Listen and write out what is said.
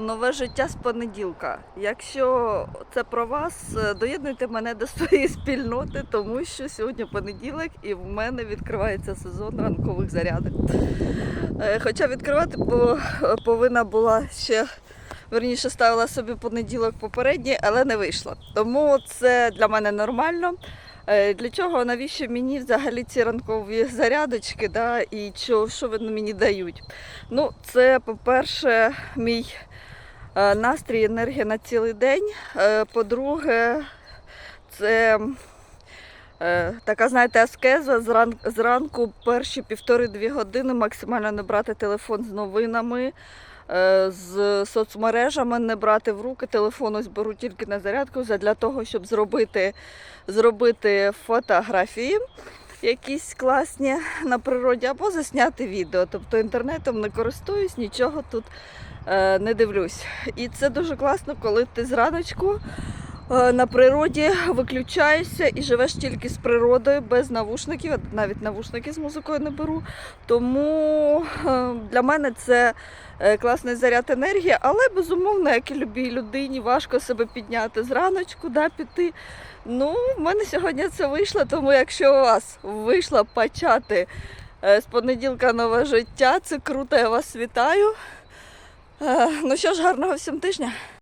Нове життя з понеділка. Якщо це про вас, е, доєднуйте мене до своєї спільноти, тому що сьогодні понеділок і в мене відкривається сезон ранкових зарядок. Е, Хоча відкривати по- повинна була ще, верніше ставила собі понеділок попередній, але не вийшло. Тому це для мене нормально. Е, Для чого, навіщо мені взагалі ці ранкові зарядочки, да, і що, що вони мені дають? Ну, це, по-перше, мій настрій, енергія на цілий день. Е, По-друге, це е, така, знаєте, аскеза зранку перші півтори-дві години максимально не брати телефон з новинами. е, З соцмережами не брати в руки телефон, ось беру тільки на зарядку для того, щоб зробити, зробити фотографії якісь класні на природі, або засняти відео. Тобто інтернетом не користуюсь, нічого тут е, не дивлюсь. І це дуже класно, коли ти зраночку на природі виключаєшся і живеш тільки з природою, без навушників. Навіть навушники з музикою не беру. Тому е, для мене це е, класний заряд енергії, але безумовно, як і любій людині, важко себе підняти зраночку, да, піти. Ну, в мене сьогодні це вийшло, тому якщо у вас вийшло почати е, з понеділка нове життя, це круто, я вас вітаю. Е, Ну що ж, гарного всім тижня.